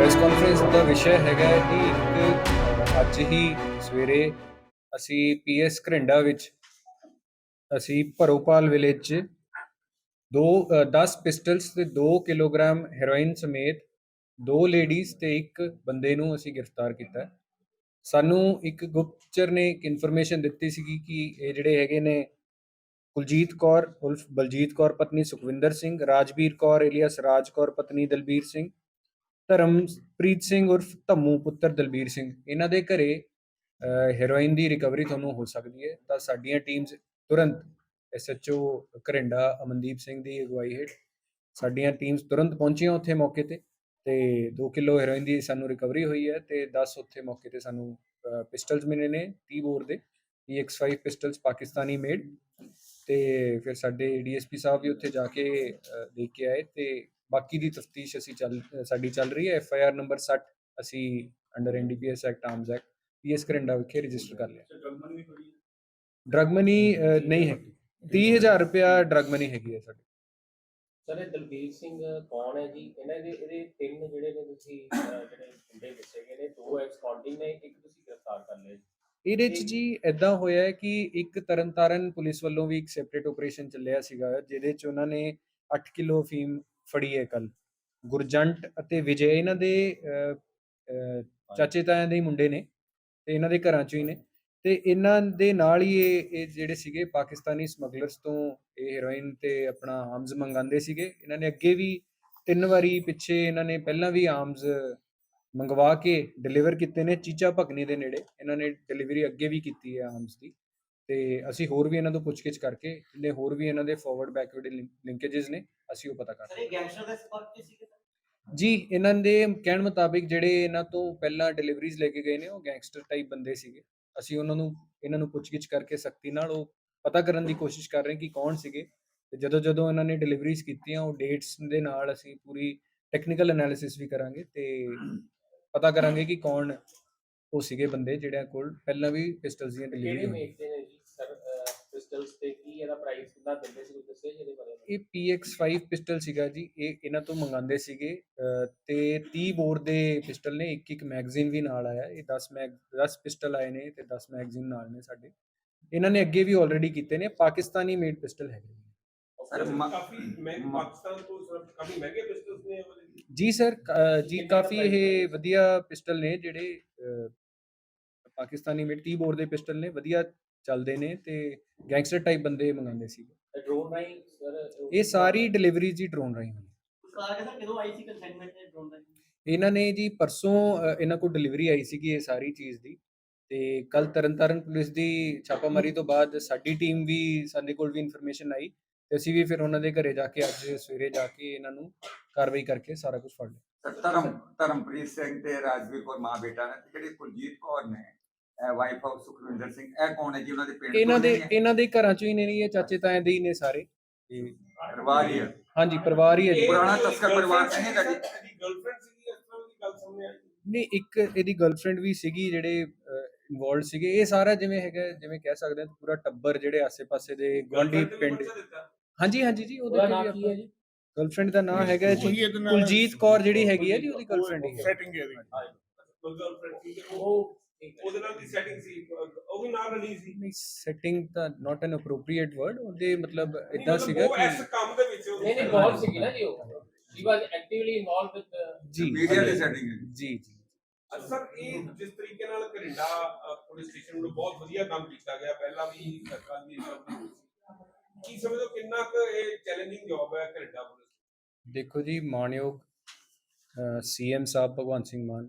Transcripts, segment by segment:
Press conference ਦਾ ਵਿਸ਼ਾ ਹੈਗਾ ਹੈ ਕਿ ਇੱਕ ਅੱਜ ਹੀ ਸਵੇਰੇ ਅਸੀਂ ਪੀਐਸ ਘਰਿੰਡਾ ਵਿੱਚ ਅਸੀਂ ਭਰੋਪਾਲ ਵਿਲੇਜ 'ਚ ਦੋ ਅ, 10 ਪਿਸਟਲਸ ਤੇ 2 ਕਿਲੋਗ੍ਰਾਮ ਹੈਰੋਇਨ ਸਮੇਤ ਦੋ ਲੇਡੀਜ਼ ਤੇ ਇੱਕ ਬੰਦੇ ਨੂੰ ਅਸੀਂ ਗ੍ਰਿਫਤਾਰ ਕੀਤਾ। ਸਾਨੂੰ ਇੱਕ ਗੁਪਤਚਰ ਨੇ ਇੱਕ ਇਨਫੋਰਮੇਸ਼ਨ ਦਿੱਤੀ ਸੀਗੀ ਕਿ ਇਹ ਜਿਹੜੇ ਹੈਗੇ ਨੇ ਕੁਲਜੀਤ ਕੌਰ ਉਲਫ ਬਲਜੀਤ ਕੌਰ ਪਤਨੀ ਸੁਖਵਿੰਦਰ ਸਿੰਘ ਰਾਜਵੀਰ ਕੌਰ ਇਲੀਅਸ ਰਾਜ ਕੌਰ ਪਤਨੀ ਦਲਬੀਰ ਸਿੰਘ ਧਰਮਪ੍ਰੀਤ ਸਿੰਘ ਉਰਫ ਧੰਮੂ ਪੁੱਤਰ ਦਲਬੀਰ ਸਿੰਘ। ਇਹਨਾਂ ਦੇ ਘਰੇ ਹੈਰੋਇਨ ਦੀ ਰਿਕਵਰੀ ਤੁਹਾਨੂੰ ਹੋ ਸਕਦੀ ਹੈ। ਤਾਂ ਸਾਡੀਆਂ ਟੀਮਸ ਤੁਰੰਤ ਐਸਐਚਓ ਘਰਿੰਡਾ ਅਮਨਦੀਪ ਸਿੰਘ ਦੀ ਅਗਵਾਈ ਹੇਠ ਸਾਡੀਆਂ ਟੀਮਸ ਤੁਰੰਤ ਪਹੁੰਚੀਆਂ ਉੱਥੇ ਮੌਕੇ ਤੇ ਤੇ 2 ਕਿਲੋ ਹੈਰੋਇਨ ਦੀ ਸਾਨੂੰ ਰਿਕਵਰੀ ਹੋਈ ਹੈ ਤੇ 10 ਉੱਥੇ ਮੌਕੇ ਤੇ ਸਾਨੂੰ ਪਿਸਟਲਸ ਮਿਲੇ ਨੇ 30 ਬੋਰ ਦੇ। EX5 ਪਿਸਟਲਸ ਪਾਕਿਸਤਾਨੀ ਮੇਡ ਤੇ ਫਿਰ ਸਾਡੇ ਡੀਐਸਪੀ ਸਾਹਿਬ ਵੀ ਉੱਥੇ ਜਾ ਕੇ ਦੇਖ ਕੇ ਆਏ ਤੇ ਬਾਕੀ ਦੀ ਤਫਤੀਸ਼ ਅਸੀਂ ਚੱਲ ਸਾਡੀ ਚੱਲ ਰਹੀ ਹੈ। ਐਫ ਆਈ ਆਰ ਨੰਬਰ 60 ਅਸੀਂ under NDPS act arms act PS Karanda ਵਿਖੇ ਰਜਿਸਟਰ ਕਰ ਲਿਆ। ਡਰਗ ਮਨੀ ਨਹੀਂ ਹੈ 30000 ਰੁਪਇਆ ਡਰਗ ਮਨੀ ਹੈਗੀ ਹੈ ਸਾਡੀ। ਸਰ ਇਹ ਦਲਬੀਰ ਸਿੰਘ ਕੌਣ ਹੈ ਜੀ? ਇਹਨਾਂ ਦੇ ਇਹਦੇ ਤਿੰਨ ਜਿਹੜੇ ਨੇ ਤੁਸੀਂ ਜਿਹੜੇ ਮੁੰਡੇ ਦੱਸੇ ਗਏ ਨੇ ਦੋ ਐਕਸਕਾਉਂਟਿੰਗ ਨੇ ਇੱਕ ਤੁਸੀਂ ਗ੍ਰਿਫਤਾਰ ਕਰ ਲਿਆ ਜੀ। ਇਹਦੇ ਚ ਜੀ ਐਦਾਂ ਹੋਇਆ ਹੈ ਕਿ ਇੱਕ ਤਰਨਤਾਰਨ ਪੁਲਿਸ ਵੱਲੋਂ ਵੀ ਇੱਕ ਸੈਪਰੇਟ ਆਪਰੇਸ਼ਨ ਚੱਲਿਆ ਸੀਗਾ ਜਿਹਦੇ ਚ ਉਹਨਾਂ ਨੇ 8 ਕਿਲੋ ਫੀਮ ਫੜੀ ਹੈ ਕੱਲ ਗੁਰਜੰਟ ਅਤੇ ਵਿਜੇ ਇਹਨਾਂ ਦੇ ਚਾਚੇ ਤਾਇਆਂ ਦੇ ਹੀ ਮੁੰਡੇ ਨੇ ਤੇ ਇਹਨਾਂ ਦੇ ਘਰਾਂ ਚੋਂ ਹੀ ਨੇ। ਤੇ ਇਹਨਾਂ ਦੇ ਨਾਲ ਹੀ ਇਹ ਇਹ ਜਿਹੜੇ ਸੀਗੇ ਪਾਕਿਸਤਾਨੀ ਸਮਗਲਰਸ ਤੋਂ ਇਹ ਹੈਰੋਇਨ ਤੇ ਆਪਣਾ ਆਰਮਸ ਮੰਗਾਉਂਦੇ ਸੀਗੇ। ਇਹਨਾਂ ਨੇ ਅੱਗੇ ਵੀ ਤਿੰਨ ਵਾਰੀ ਪਿੱਛੇ ਇਹਨਾਂ ਨੇ ਪਹਿਲਾਂ ਵੀ ਆਰਮਸ ਮੰਗਵਾ ਕੇ ਡਿਲੀਵਰ ਕੀਤੇ ਨੇ ਚੀਚਾ ਭਗਨੀ ਦੇ ਨੇੜੇ। ਇਹਨਾਂ ਨੇ ਡਿਲੀਵਰੀ ਅੱਗੇ ਵੀ ਕੀਤੀ ਹੈ ਆਰਮਸ ਦੀ। ਤੇ ਅਸੀਂ ਹੋਰ ਵੀ ਇਹਨਾਂ ਤੋਂ ਪੁੱਛਗਿੱਛ ਕਰਕੇ ਜਿਹੜੇ ਹੋਰ ਵੀ ਇਹਨਾਂ ਦੇ ਫਾਰਵਰਡ ਬੈਕਵਰਡ ਲਿੰਕੇजेस ਨੇ। ਅਸੀਂ ਉਹ ਪਤਾ ਕਰ ਰਹੇ ਗੈਂਗਸਟਰ ਦੇ ਸੰਪਰਕ ਚ ਸੀਗੇ। ਜੀ ਇਹਨਾਂ ਦੇ ਕਹਿਣ ਮੁਤਾਬਿਕ ਜਿਹੜੇ ਇਹਨਾਂ ਤੋਂ ਪਹਿਲਾਂ ਡਿਲੀਵਰੀਜ਼ ਲੈ ਕੇ ਗਏ ਨੇ ਉਹ ਗੈਂਗਸਟਰ ਟਾਈਪ ਬੰਦੇ ਸੀਗੇ। ਅਸੀਂ ਉਹਨਾਂ ਨੂੰ ਇਹਨਾਂ ਨੂੰ ਪੁੱਛਗਿੱਛ ਕਰਕੇ ਸਖਤੀ ਨਾਲ ਉਹ ਪਤਾ ਕਰਨ ਦੀ ਕੋਸ਼ਿਸ਼ ਕਰ ਰਹੇ ਕਿ ਕੌਣ ਸੀਗੇ। ਤੇ ਜਦੋਂ ਜਦੋਂ ਇਹਨਾਂ ਨੇ ਡਿਲੀਵਰੀਜ਼ ਕੀਤੀਆਂ ਉਹ ਡੇਟਸ ਦੇ ਨਾਲ ਅਸੀਂ ਪੂਰੀ ਟੈਕਨੀਕਲ ਐਨਾਲਿਸਿਸ ਵੀ ਕਰਾਂਗੇ ਤੇ ਪਤਾ ਕਰਾਂਗੇ ਕਿ ਕੌਣ ਉਹ ਸੀਗੇ ਬੰਦੇ ਜਿਹੜਿਆਂ ਕੋਲ ਪਹਿਲਾਂ ਵੀ ਪਿਸਟਲਸ ਦੀਆਂ ਕਿਹੜੇ ਡਿਲੀਵਰੀ ਸਰ ਪਿਸਟਲਸ ਤੇ ਕੀ ਇਹਦਾ ਪ੍ਰਾਈਸ ਕਿੰਨਾ ਦਿੰਦੇ ਸੀ ਕੁਝ ਦੱਸਿਆ ਜੀ ਇਹਦੇ ਬਾਰੇ ਇਹ PX5 ਪਿਸਟਲ ਸੀਗਾ ਜੀ ਇਹ ਇਹਨਾਂ ਤੋਂ ਮੰਗਾਉਂਦੇ ਸੀਗੇ ਅਹ, ਤੇ 30 ਬੋਰ ਦੇ ਪਿਸਟਲ ਨੇ ਇੱਕ ਇੱਕ ਮੈਗਜ਼ੀਨ ਵੀ ਨਾਲ ਆਇਆ ਇਹ 10 ਮੈਗ 10 ਪਿਸਟਲ ਆਏ ਨੇ ਤੇ 10 ਮੈਗਜ਼ੀਨ ਨਾਲ ਨੇ ਸਾਡੇ ਇਹਨਾਂ ਨੇ ਅੱਗੇ ਵੀ ਆਲਰੇਡੀ ਕੀਤੇ ਨੇ ਪਾਕਿਸਤਾਨੀ ਮੇਡ ਪਿਸਟਲ ਹੈਗੇ ਨੇ। ਸਰ ਮ- ਕਾਫੀ ਮਹਿੰਗੇ ਮ- ਪਾਕਿਸਤਾਨ ਤੋਂ ਸਰ ਕਾਫੀ ਮਹਿੰਗੇ ਪਿਸਟਲਸ ਨੇ ਇਹ ਵਾਲੇ ਜੀ ਸਰ ਅਹ, ਜੀ ਕਾਫੀ ਇਹ? ਵਧੀਆ ਪਿਸਟਲ ਨੇ ਜਿਹੜੇ ਅਹ, ਪਾਕਿਸਤਾਨੀ ਮੇਡ 30 ਬੋਰ ਦੇ ਪਿਸਟਲ ਨੇ ਵਧੀਆ ਚੱਲਦੇ ਨੇ ਤੇ ਗੈਂਗਸਟਰ ਟਾਈਪ ਬੰਦੇ ਮੰਗਾਉਂਦੇ ਸੀਗੇ। ਡਰੋਨ ਰਾਈ ਸਰ ਇਹ ਸਾਰੀ ਡਿਲੀਵਰੀ ਜੀ ਡਰੋਨ ਰਾਹੀਂ ਹੋਈ ਕਾਰ ਸਰ ਕਦੋਂ ਆਈ ਸੀ ਕੰਸਾਈਨਮੈਂਟ ਤੇ ਡਰੋਨ ਦਾ ਇਹਨਾਂ ਨੇ ਜੀ ਪਰਸੋਂ ਅ, ਇਹਨਾਂ ਕੋਲ ਡਿਲੀਵਰੀ ਆਈ ਸੀਗੀ ਇਹ ਸਾਰੀ ਚੀਜ਼ ਦੀ। ਤੇ ਕੱਲ ਤਰਨਤਾਰਨ ਪੁਲਿਸ ਦੀ ਛਾਪਾਮਾਰੀ ਤੋਂ ਬਾਅਦ ਸਾਡੀ ਟੀਮ ਵੀ ਸਾਡੇ ਕੋਲ ਵੀ ਇਨਫੋਰਮੇਸ਼ਨ ਆਈ ਤੇ ਅਸੀਂ ਵੀ ਫਿਰ ਉਹਨਾਂ ਦੇ ਘਰੇ ਜਾ ਕੇ ਅੱਜ ਸਵੇਰੇ ਜਾ ਕੇ ਇਹਨਾਂ ਨੂੰ ਕਾਰਵਾਈ ਕਰਕੇ ਸਾਰਾ ਕੁਝ ਫੜ ਲਿਆ। ਧਰਮ ਧਰਮਪ੍ਰੀਤ ਸਿੰਘ ਤੇ ਰਾਜਵੀਰ ਕੌਰ ਮਾਂ ਬੇਟਾ ਨੇ ਤੇ ਜਿਹੜੀ ਕੁਲਜੀਤ ਕੌਰ ਨੇ ਵਾਈਫ ਆਫ ਸੁਖਵਿੰਦਰ ਸਿੰਘ ਇਹ ਕੌਣ ਹੈ ਜੀ ਉਹਨਾਂ ਦੇ ਪਿੰਡ ਇਹਨਾਂ ਦੇ? ਇਹਨਾਂ ਦੇ ਘਰਾਂ ਚੋਂ ਹੀ ਨੇ ਇਹ ਚਾਚੇ ਤਾਏ ਦੇ ਹੀ ਨੇ ਸਾਰੇ। ਤੇ ਪਰਿਵਾਰ ਹੀ ਹੈ। ਹਾਂਜੀ ਪਰਿਵਾਰ ਹੀ ਹੈ ਜੀ। ਪੁਰਾਣਾ ਤਸਕਰ ਪਰਿਵਾਰ ਤਾਂ ਨਹੀਂ ਜੀ? ਇਹਦੀ ਗਰਲਫ੍ਰੈਂਡ ਸੀਗੀ ਇਸ ਤਰ੍ਹਾਂ ਦੀ ਗੱਲ ਸਾਹਮਣੇ ਆਈ ਨਹੀਂ ਇੱਕ ਇਹਦੀ ਗਰਲਫ੍ਰੈਂਡ ਵੀ ਸੀਗੀ ਜਿਹੜੇ ਇਨਵੋਲਡ ਸੀਗੇ। ਇਹ ਸਾਰਾ ਜਿਵੇਂ ਹੈਗਾ ਜਿਵੇਂ ਕਹਿ ਸਕਦੇ ਹਾਂ ਪੂਰਾ ਟੱਬਰ ਜਿਹੜੇ ਆਸੇ-ਪਾਸੇ ਦੇ ਗਵਾਂਢੀ ਪਿੰਡ। ਹਾਂਜੀ ਹਾਂਜੀ ਜੀ ਉਹਦੇ ਨਾਮ ਕੀ ਹੈ ਜੀ? ਗਰਲਫ੍ਰੈਂਡ ਦਾ ਨਾਮ ਹੈਗਾ ਜੀ ਕੁਲਜੀਤ ਕੌਰ ਜਿਹੜੀ ਹੈਗੀ ਹੈ ਜੀ ਉਹਦੀ ਗਰਲਫ੍ਰੈਂਡ ਹੀ ਹੈ ਸੈਟਿੰਗ ਹੈ girlfriend ਸੀ, ਉਹ ਉਹ ਠੀਕ ਹੈ ਉਹਦੇ ਨਾਲ ਦੀ ਸੈਟਿੰਗ ਸੀ? ਉਹ ਵੀ ਨਾਲ ਰਲੀ ਸੀ? ਨਹੀਂ ਸੈਟਿੰਗ ਤਾਂ ਨਾਟ ਐਨ ਅਪਰੋਪਰੀਏਟ ਵਰਡ ਉਹਦੇ ਮਤਲਬ ਇਦਾਂ ਸੀਗਾ ਉਹ ਇਸ ਕਿ ਕੰਮ ਦੇ ਵਿੱਚ ਨਹੀਂ ਨਹੀਂ ਇਨਵੋਲਵ ਸੀਗੀ ਨਾ ਜੀ ਉਹ। She was actively involve with ਜੀ ਮੀਡੀਆ ਦੀ ਹੈ। ਜੀ। ਜੀ ਅੱਛਾ ਸਰ ਇਹ ਜਿਸ ਤਰੀਕੇ ਨਾਲ ਅ, ਪੁਲਿਸ ਸਟੇਸ਼ਨ ਨੂੰ ਬਹੁਤ ਵਧੀਆ ਕੰਮ ਕੀਤਾ ਗਿਆ ਪਹਿਲਾਂ ਵੀ ਸਰਕਾਰ ਦੀ ਕੀ ਸਮਝੋ ਕਿੰਨਾ ਕੁ ਇਹ ਚੈਲੰਜਿੰਗ ਜੌਬ ਹੈ ਘਰਿੰਡਾ ਪੁਲਿਸ ਦੇਖੋ ਜੀ ਮਾਨਯੋਗ ਸੀਐਮ ਸਾਹਿਬ ਭਗਵੰਤ ਸਿੰਘ ਮਾਨ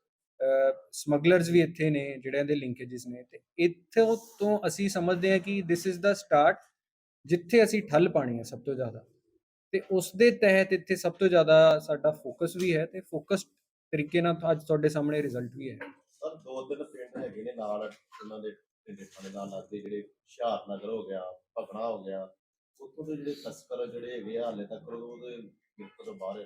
ਸਮਗਲਰਸ ਵੀ ਇੱਥੇ ਨੇ, ਜਿਹੜਿਆਂ ਦੇ ਲਿੰਕੇजेस ਨੇ ਤੇ ਇੱਥੋਂ ਤੋਂ ਅਸੀਂ ਸਮਝਦੇ ਹਾਂ ਕਿ ਥਿਸ ਇਜ਼ ਦਾ ਸਟਾਰਟ ਜਿੱਥੇ ਅਸੀਂ ਠੱਲ ਪਾਣੀ ਹੈ ਸਭ ਤੋਂ ਜ਼ਿਆਦਾ। ਤੇ ਉਸ ਦੇ ਤਹਿਤ ਇੱਥੇ ਸਭ ਤੋਂ ਜ਼ਿਆਦਾ ਸਾਡਾ ਫੋਕਸ ਵੀ ਹੈ ਤੇ ਫੋਕਸ ਤਰੀਕੇ ਨਾਲ ਅੱਜ ਤੁਹਾਡੇ ਸਾਹਮਣੇ ਰਿਜ਼ਲਟ ਵੀ ਹੈ। ਸਰ, ਦੋ ਤਿੰਨ ਪਿੰਡ ਹੈਗੇ ਨੇ ਨਾਲ, ਉਹਨਾਂ ਦੇ ਪਿੰਡ ਥਾਣੇ ਨਾਲ ਲੱਗਦੇ ਜਿਹੜੇ ਹੁਸ਼ਿਆਰ ਨਗਰ ਹੋ ਗਿਆ, ਭਗਣਾ ਹੋ ਗਿਆ, ਉੱਥੋਂ ਦੇ ਜਿਹੜੇ ਤਸਕਰ ਜਿਹੜੇ ਹੈਗੇ ਆ, ਹਾਲੇ ਤੱਕ ਉਹਦੇ ਗਿਰਫਤ ਤੋਂ ਬਾਹਰ ਹੈ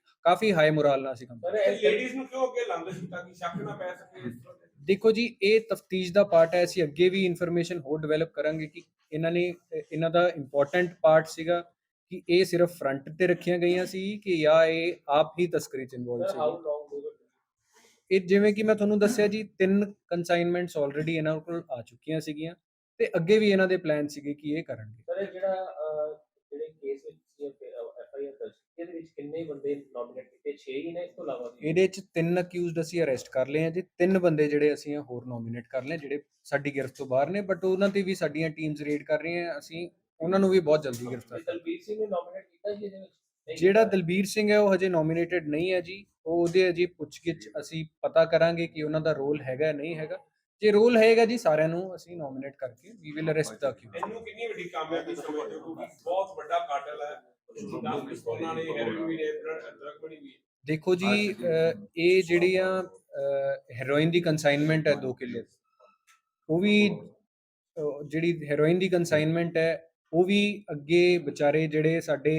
ਕਾਫੀ ਹਾਈ ਮੋਰਾਲ ਨਾਲ ਅਸੀਂ ਕੰਮ ਕਰ ਰਹੇ ਹਾਂ। ਸਰ ਲੇਡੀਜ਼ ਨੂੰ ਕਿਉਂ ਅੱਗੇ ਲਾਉਂਦੇ ਸੀ ਤਾਂ ਕਿ ਸ਼ੱਕ ਨਾ ਪੈ ਸਕੇ ਇਸ ਤਰ੍ਹਾਂ ਦੇ? ਦੇਖੋ ਜੀ ਇਹ ਤਫਤੀਸ਼ ਦਾ ਪਾਰਟ ਹੈ ਅਸੀਂ ਅੱਗੇ ਵੀ ਇਨਫੋਰਮੇਸ਼ਨ ਹੋਰ ਡਿਵੈਲਪ ਕਰਾਂਗੇ ਕਿ ਇਹਨਾਂ ਨੇ ਇਹਨਾਂ ਦਾ ਇੰਪੋਰਟੈਂਟ ਪਾਰਟ ਸੀਗਾ ਕਿ ਇਹ ਸਿਰਫ ਫਰੰਟ ਤੇ ਰੱਖੀਆਂ ਗਈਆਂ ਸੀ ਕਿ ਜਾਂ ਇਹ ਆਪ ਹੀ ਤਸਕਰੀ ਚ ਇਨਵੋਲਵ ਸੀ ਇਹ ਜਿਵੇਂ ਕਿ ਮੈਂ ਤੁਹਾਨੂੰ ਦੱਸਿਆ ਜੀ ਤਿੰਨ ਕਨਸਾਈਨਮੈਂਟਸ ਆਲਰੇਡੀ ਇਹਨਾਂ ਕੋਲ ਆ ਚੁੱਕੀਆਂ ਸੀਗੀਆਂ ਤੇ ਅੱਗੇ ਵੀ ਇਹਨਾਂ ਦੇ ਪਲਾਨ ਸੀਗੇ ਕਿ ਇਹ ਕਰਨਗੇ। ਸਰ ਇਹ ਜਿਹੜੇ ਕੇਸ ਵਿੱਚ ਤੁਸੀਂ ਐਫ ਆਈ ਆਰ ਦਰਜ ਕੀਤੀ, ਇਹਦੇ ਵਿੱਚ ਕਿੰਨੇ ਬੰਦੇ ਨੋਮੀਨੇਟ ਕੀਤੇ? 6 ਹੀ ਨੇ ਇਸ ਤੋਂ ਇਲਾਵਾ ਵੀ? ਇਹਦੇ ਚ ਤਿੰਨ ਅਕਿਊਜ਼ਡ ਅਸੀਂ ਅਰੈਸਟ ਕਰ ਲਏ ਆ ਜੀ। ਤਿੰਨ ਬੰਦੇ ਜਿਹੜੇ ਅਸੀਂ ਹੋਰ ਨੋਮੀਨੇਟ ਕਰ ਲਏ ਜਿਹੜੇ ਸਾਡੀ ਗਿਰਫਤ ਤੋਂ ਬਾਹਰ ਨੇ ਬਟ ਉਹਨਾਂ ਤੇ ਵੀ ਸਾਡੀਆਂ ਟੀਮਸ ਰੇਡ ਕਰ ਰਹੀਆਂ ਅਸੀਂ ਉਹਨਾਂ ਨੂੰ ਵੀ ਬਹੁਤ ਜਲਦੀ ਗ੍ਰਿਫਤਾਰ ਤੇ ਦਲਬੀਰ ਸਿੰਘ ਨੂੰ ਨੋਮੀਨੇਟ ਕੀਤਾ ਜੀ ਇਹਦੇ ਵਿੱਚ? ਨਹੀਂ ਜਿਹੜਾ। ਦਲਬੀਰ ਸਿੰਘ ਹੈ ਉਹ ਹਜੇ ਨੋਮੀਨੇਟਡ ਨਹੀਂ ਹੈ ਜੀ। ਉਹ ਉਹਦੇ ਅਜੇ ਪੁੱਛਗਿੱਛ। ਅਸੀਂ ਪਤਾ ਕਰਾਂਗੇ ਕਿ ਉਹਨਾਂ ਦਾ ਰੋਲ ਹੈਗਾ ਨਹੀਂ ਹੈਗਾ। ਜੇ ਰੋਲ ਹੈਗਾ ਜੀ ਸਾਰਿਆਂ ਨੂੰ ਅਸੀਂ ਨੋਮੀਨੇਟ ਕਰਕੇ ਵੀ ਵਿਲ ਅਰੈਸਟ ਦਾ ਕਿਉਂ ਇਹਨੂੰ ਕਿੰਨੀ ਵੱਡੀ ਕਾਮਯਾਬੀ ਸਮਝਦੇ ਹੋ? ਕਿਉਂਕਿ ਬਹੁਤ ਵੱਡਾ ਕਾਟਲ ਹੈ। 10 ਪਿਸਤੌਲਾਂ ਨੇ ਹੈਰੋਇਨ ਵੀ ਨੇ ਡਰਗ ਬਣੀ ਵੀ ਹੈ। ਦੇਖੋ ਜੀ ਇਹ ਜਿਹੜੀਆਂ ਹੈਰੋਇਨ ਦੀ ਕਨਸਾਈਨਮੈਂਟ ਹੈ 2 ਕਿੱਲੇ ਉਹ ਵੀ ਜਿਹੜੀ ਹੈਰੋਇਨ ਦੀ ਕਨਸਾਈਨਮੈਂਟ ਹੈ ਉਹ ਵੀ ਅੱਗੇ ਵਿਚਾਰੇ ਜਿਹੜੇ ਸਾਡੇ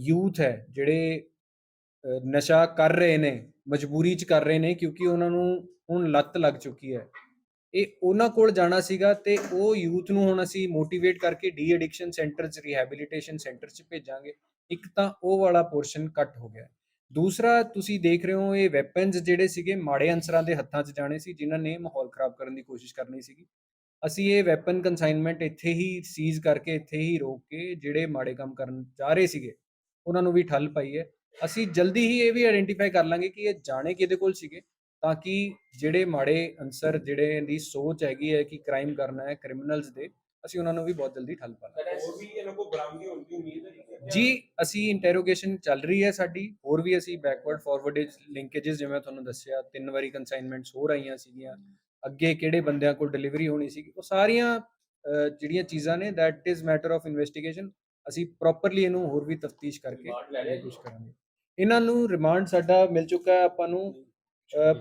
ਯੂਥ ਹੈ ਜਿਹੜੇ ਨਸ਼ਾ ਕਰ ਰਹੇ ਨੇ ਮਜਬੂਰੀ ਚ ਕਰ ਰਹੇ ਨੇ ਕਿਉਂਕਿ ਉਹਨਾਂ ਨੂੰ ਹੁਣ ਲੱਤ ਲੱਗ ਚੁੱਕੀ ਹੈ। ਇਹ ਉਹਨਾਂ ਕੋਲ ਜਾਣਾ ਸੀਗਾ ਤੇ ਉਹ ਯੂਥ ਨੂੰ ਹੁਣ ਅਸੀਂ ਮੋਟੀਵੇਟ ਕਰਕੇ ਡੀ ਐਡਿਕਸ਼ਨ ਸੈਂਟਰ ਚ ਰਿਹੈਬਿਲਿਟੇਸ਼ਨ ਸੈਂਟਰ ਚ ਭੇਜਾਂਗੇ। ਇੱਕ ਤਾਂ ਉਹ ਵਾਲਾ ਪੋਰਸ਼ਨ ਕੱਟ ਹੋ ਗਿਆ। ਦੂਸਰਾ, ਤੁਸੀਂ ਦੇਖ ਰਹੇ ਹੋ ਇਹ ਵੈਪਨਸ ਜਿਹੜੇ ਸੀਗੇ ਮਾੜੇ ਅਨਸਰਾਂ ਦੇ ਹੱਥਾਂ 'ਚ ਜਾਣੇ ਸੀ, ਜਿਨ੍ਹਾਂ ਨੇ ਮਾਹੌਲ ਖਰਾਬ ਕਰਨ ਦੀ ਕੋਸ਼ਿਸ਼ ਕਰਨੀ ਸੀਗੀ। ਅਸੀਂ ਇਹ ਵੈਪਨ ਕਨਸਾਈਨਮੈਂਟ ਇੱਥੇ ਹੀ ਸੀਜ਼ ਕਰਕੇ ਇੱਥੇ ਹੀ ਰੋਕ ਕੇ ਜਿਹੜੇ ਮਾੜੇ ਕੰਮ ਕਰਨ ਜਾ ਰਹੇ ਸੀਗੇ, ਉਹਨਾਂ ਨੂੰ ਵੀ ਠੱਲ ਪਾਈ ਹੈ। ਅਸੀਂ ਜਲਦੀ ਹੀ ਇਹ ਵੀ ਆਇਡੈਂਟੀਫਾਈ ਕਰ ਲਾਂਗੇ ਕਿ ਇਹ ਜਾਣੇ ਕਿਹਦੇ ਕੋਲ ਸੀਗੇ। ਤਾਂ ਕਿ ਜਿਹੜੇ ਮਾੜੇ ਅਨਸਰ ਜਿਹੜੇ ਦੀ ਸੋਚ ਹੈਗੀ ਹੈ ਕਿ ਕ੍ਰਾਈਮ ਕਰਨਾ ਹੈ ਕ੍ਰਿਮੀਨਲਸ ਦੇ ਅਸੀਂ ਉਹਨਾਂ ਨੂੰ ਵੀ ਬਹੁਤ ਜਲਦੀ ਠੱਲ ਪਾ ਲਾਂਗੇ ਹੋਰ ਵੀ ਇਹਨਾਂ ਕੋਲ ਬਰਾਮਦੀ ਹੋਣ ਦੀ ਉਮੀਦ ਹੈ ਜੀ? ਅਸੀਂ ਇੰਟਰੋਗੇਸ਼ਨ ਚੱਲ ਰਹੀ ਹੈ ਸਾਡੀ ਹੋਰ ਵੀ ਅਸੀਂ ਬੈਕਵਰਡ ਫਾਰਵਰਡੇਜ ਲਿੰਕੇजेस ਜਿਵੇਂ ਤੁਹਾਨੂੰ ਦੱਸਿਆ ਤਿੰਨ ਵਾਰੀ ਕਨਸਾਈਨਮੈਂਟਸ ਹੋ ਰਹੀਆਂ ਸੀਗੀਆਂ ਅੱਗੇ ਕਿਹੜੇ ਬੰਦਿਆਂ ਕੋਲ ਡਿਲੀਵਰੀ ਹੋਣੀ ਸੀਗੀ ਉਹ ਸਾਰੀਆਂ ਜਿਹੜੀਆਂ ਚੀਜ਼ਾਂ ਨੇ that is matter of investigation ਅਸੀਂ ਪ੍ਰੋਪਰਲੀ ਇਹਨੂੰ ਹੋਰ ਵੀ ਤਫਤੀਸ਼ ਕਰਕੇ? ਕੋਸ਼ਿਸ਼ ਕਰਾਂਗੇ। ਇਹਨਾਂ ਨੂੰ ਰਿਮਾਂਡ ਸਾਡਾ ਮਿਲ ਚੁੱਕਾ ਹੈ ਆਪਾਂ ਨੂੰ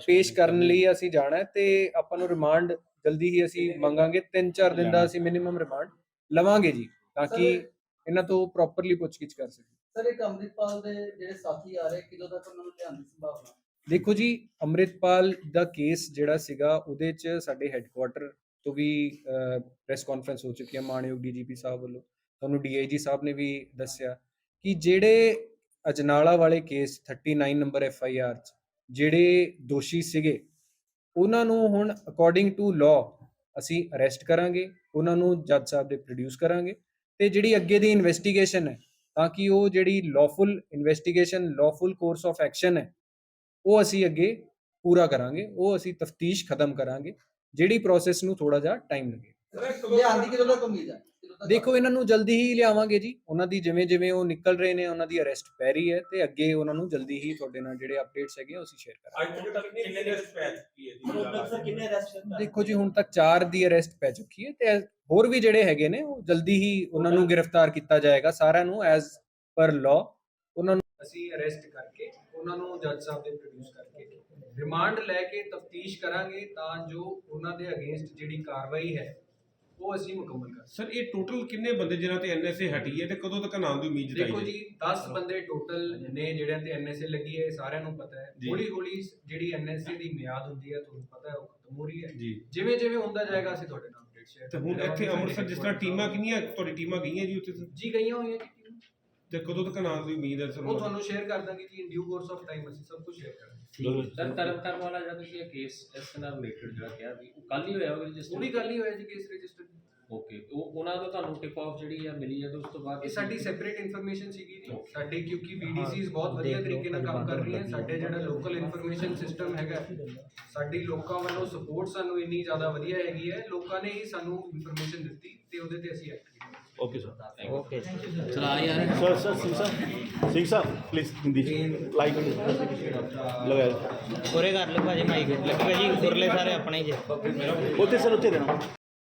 ਪੇਸ਼ ਕਰਨ ਲਈ ਅਸੀਂ ਜਾਣਾ ਹੈ ਤੇ ਆਪਾਂ ਨੂੰ ਰਿਮਾਂਡ ਜਲਦੀ ਹੀ ਅਸੀਂ ਮੰਗਾਂਗੇ। 3-4 ਦਿਨ ਦਾ ਅਸੀਂ ਮਿਨੀਮਮ ਰਿਮਾਂਡ ਲਵਾਂਗੇ ਜੀ ਤਾਂ ਕਿ ਇਹਨਾਂ ਤੋਂ ਪ੍ਰੋਪਰਲੀ ਪੁੱਛਗਿੱਛ ਕਰ ਸਕੀਏ। ਸਰ ਇੱਕ ਅੰਮ੍ਰਿਤਪਾਲ ਦੇ ਜਿਹੜੇ ਸਾਥੀ ਆ ਰਹੇ ਕਿਦੋਂ ਤੱਕ ਉਹਨਾਂ ਨੂੰ ਲਿਆਉਣ ਦੀ ਸੰਭਾਵਨਾ? ਦੇਖੋ ਜੀ ਅੰਮ੍ਰਿਤਪਾਲ ਦਾ ਕੇਸ ਜਿਹੜਾ ਸੀਗਾ ਉਹਦੇ 'ਚ ਸਾਡੇ ਹੈੱਡਕੁਆਟਰ ਤੋਂ ਵੀ ਪ੍ਰੈਸ ਕਾਨਫਰੰਸ ਹੋ ਚੁੱਕੀ ਹੈ ਮਾਨਯੋਗ ਡੀਜੀਪੀ ਸਾਹਿਬ ਵੱਲੋਂ। ਤੁਹਾਨੂੰ ਡੀਆਈਜੀ ਸਾਹਿਬ ਨੇ ਵੀ ਦੱਸਿਆ ਕਿ ਜਿਹੜੇ ਅਜਨਾਲਾ ਵਾਲੇ case 39 number F I R 'ਚ ਜਿਹੜੇ ਦੋਸ਼ੀ ਸੀਗੇ, ਉਹਨਾਂ ਨੂੰ ਹੁਣ ਅਕੋਰਡਿੰਗ ਟੂ ਲਾਅ ਅਸੀਂ ਅਰੈਸਟ ਕਰਾਂਗੇ, ਉਹਨਾਂ ਨੂੰ ਜੱਜ ਸਾਹਿਬ ਦੇ ਪ੍ਰੋਡਿਊਸ ਕਰਾਂਗੇ ਤੇ ਜਿਹੜੀ ਅੱਗੇ ਦੀ ਇਨਵੈਸਟੀਗੇਸ਼ਨ ਹੈ, ਤਾਂ ਕਿ ਉਹ ਜਿਹੜੀ lawful investigation lawful course of action ਹੈ, ਉਹ ਅਸੀਂ ਅੱਗੇ ਪੂਰਾ ਕਰਾਂਗੇ, ਉਹ ਅਸੀਂ ਤਫਤੀਸ਼ ਖਤਮ ਕਰਾਂਗੇ, ਜਿਹੜੀ ਪ੍ਰੋਸੈਸ ਨੂੰ ਥੋੜਾ ਜਿਹਾ ਟਾਈਮ ਲੱਗੇ। ਲਿਆਉਣ ਕਿਦੋਂ ਤੱਕ ਉਮੀਦ ਹੈ? ਦੇਖੋ ਇਹਨਾਂ ਨੂੰ ਜਲਦੀ ਹੀ ਲਿਆਵਾਂਗੇ ਜੀ। ਉਹਨਾਂ ਦੀ ਜਿਵੇਂ ਜਿਵੇਂ ਉਹ ਨਿਕਲ ਰਹੇ ਨੇ ਉਹਨਾਂ ਦੀ ਅਰੈਸਟ ਪੈ ਰਹੀ ਹੈ ਤੇ ਅੱਗੇ ਉਹਨਾਂ ਨੂੰ ਜਲਦੀ ਹੀ ਤੁਹਾਡੇ ਨਾਲ ਜਿਹੜੇ ਅਪਡੇਟਸ ਹੈਗੇ ਉਹ ਅਸੀਂ ਸ਼ੇਅਰ ਕਰਾਂਗੇ। ਅੱਜ ਤੱਕ ਕਿੰਨੇ ਅਰੈਸਟ ਪੈ ਚੁੱਕੀ ਹੈ ਜੀ? ਕਿੰਨੇ ਅਰੈਸਟ ਦੇਖੋ ਜੀ ਹੁਣ ਤੱਕ 4 ਦੀ ਅਰੈਸਟ ਪੈ ਚੁੱਕੀ ਹੈ ਤੇ ਹੋਰ ਵੀ ਜਿਹੜੇ ਹੈਗੇ ਨੇ ਉਹ ਜਲਦੀ ਹੀ ਉਹਨਾਂ ਨੂੰ ਗ੍ਰਿਫਤਾਰ ਕੀਤਾ ਜਾਏਗਾ। ਸਾਰਿਆਂ ਨੂੰ ਐਜ਼ ਪਰ ਲਾਅ ਉਹਨਾਂ ਨੂੰ ਅਸੀਂ ਅਰੈਸਟ ਕਰਕੇ ਉਹਨਾਂ ਨੂੰ ਜੱਜ ਸਾਹਿਬ ਦੇ ਪ੍ਰੋਡਿਊਸ ਕਰਕੇ ਰਿਮਾਂਡ ਲੈ ਕੇ ਤਫਤੀਸ਼ ਕਰਾਂਗੇ ਤਾਂ ਜੋ ਉਹਨਾਂ ਦੇ ਅਗੇਂਸਟ ਜਿਹੜੀ ਕਾਰਵਾਈ ਹੈ ਉਹ ਅਸੀਂ ਮੁਕੰਮਲ ਕਰ ਸਰ ਇਹ ਟੋਟਲ ਕਿੰਨੇ ਬੰਦੇ ਜਿਨ੍ਹਾਂ ਤੇ ਐਨਐਸਏ ਹਟੀ ਹੈ ਤੇ ਕਦੋਂ ਤੱਕ ਨਾਮ ਦੀ ਉਮੀਦ ਦੇਖੋ ਜੀ 10 ਬੰਦੇ ਟੋਟਲ ਨੇ ਜਿਹੜਿਆਂ ਤੇ ਐਨਐਸਏ ਲੱਗੀ ਹੈ ਇਹ ਸਾਰਿਆਂ ਨੂੰ ਪਤਾ ਹੈ। ਜੀ। ਹੌਲੀ ਹੌਲੀ ਜਿਹੜੀ ਐਨਐਸਏ ਦੀ ਮਿਆਦ ਹੁੰਦੀ ਹੈ ਤੁਹਾਨੂੰ ਪਤਾ ਹੈ ਉਹ ਖਤਮ ਹੋ ਰਹੀ ਹੈ। ਜੀ। ਜਿਵੇਂ ਜਿਵੇਂ ਹੁੰਦਾ ਜਾਏਗਾ ਅਸੀਂ ਤੁਹਾਡੇ ਨਾਲ ਅਪਡੇਟ ਸ਼ੇਅਰ ਤੇ ਹੁਣ ਇੱਥੇ ਅੰਮ੍ਰਿਤਸਰ ਜਿਸ ਤਰ੍ਹਾਂ ਟੀਮਾਂ ਕਿੰਨੀਆਂ ਤੁਹਾਡੀ ਟੀਮਾਂ ਗਈਆਂ ਜੀ ਉੱਥੇ? ਜੀ ਗਈਆਂ ਹੋਈਆਂ ਜੀ। ਤੇ ਕਦੋਂ ਤੱਕ ਨਾਮ ਦੀ ਉਮੀਦ ਹੈ ਸਰ ਉਹ ਤੁਹਾਨੂੰ ਸ਼ੇਅਰ ਕਰ ਦਾਂਗੇ ਜੀ in due course of time ਅਸੀਂ ਸਭ ਕੁਝ ਸ਼ੇਅਰ ਕਰਾਂਗੇ। ਸਰ ਤਰਨ ਤਾਰਨ ਵਾਲਾ ਜਿਹੜਾ ਤੁਸੀਂ ਇਹ ਕੇਸ ਇਸ ਨਾਲ ਰਿਲੇਟਡ ਜਿਹੜਾ ਕਿਹਾ ਵੀ ਉਹ ਕੱਲ ਹੀ ਹੋਇਆ ਹੋਵੇ ਜਿਸ ਉਹ ਵੀ ਗੱਲ ਹੀ ਹੋਇਆ ਜੀ ਕੇਸ ਰਜਿਸਟਰ ਓਕੇ ਉਹ ਉਹਨਾਂ ਤੋਂ ਤੁਹਾਨੂੰ ਟਿਪ ਆਫ ਜਿਹੜੀ ਆ ਮਿਲੀ ਹੈ ਤੇ ਉਸ ਤੋਂ ਬਾਅਦ ਇਹ ਸਾਡੀ ਸੈਪਰੇਟ ਇਨਫੋਰਮੇਸ਼ਨ ਸੀਗੀ ਜੀ। ਸਾਡੇ ਕਿਉਂਕਿ BDCs ਬਹੁਤ ਵਧੀਆ ਤਰੀਕੇ ਨਾਲ ਕੰਮ ਕਰ ਰਹੀਆਂ ਸਾਡੇ ਜਿਹੜਾ ਲੋਕਲ ਇਨਫੋਰਮੇਸ਼ਨ ਸਿਸਟਮ ਹੈਗਾ ਸਾਡੀ ਲੋਕਾਂ ਵੱਲੋਂ ਸਪੋਰਟ ਸਾਨੂੰ ਇੰਨੀ ਜ਼ਿਆਦਾ ਵਧੀਆ ਹੈਗੀ ਹੈ। ਲੋਕਾਂ ਨੇ ਹੀ ਸਾਨੂੰ ਇਨਫੋਰਮੇਸ਼ਨ ਦਿੱਤੀ ਤੇ ਉਹਦੇ ਤੇ ਅਸੀਂ ਐਕਟ ਕੀਤਾ। ਓਕੇ ਸਰ ਓਕੇ ਚਲਾ ਯਾਰ sir sir Singh sahib Singh sahib please Hindi like ਲਗਾਇਆ। ਉਰੇ ਕਰ ਲਓ ਭਾਜੀ ਮਾਈਕ ਲੱਗੇਗਾ ਜੀ ਉਰਲੇ ਸਾਰੇ ਆਪਣੇ ਹੀ ਜੇ ਉੱਥੇ ਸਰ ਉੱਥੇ ਦੇਣਾ।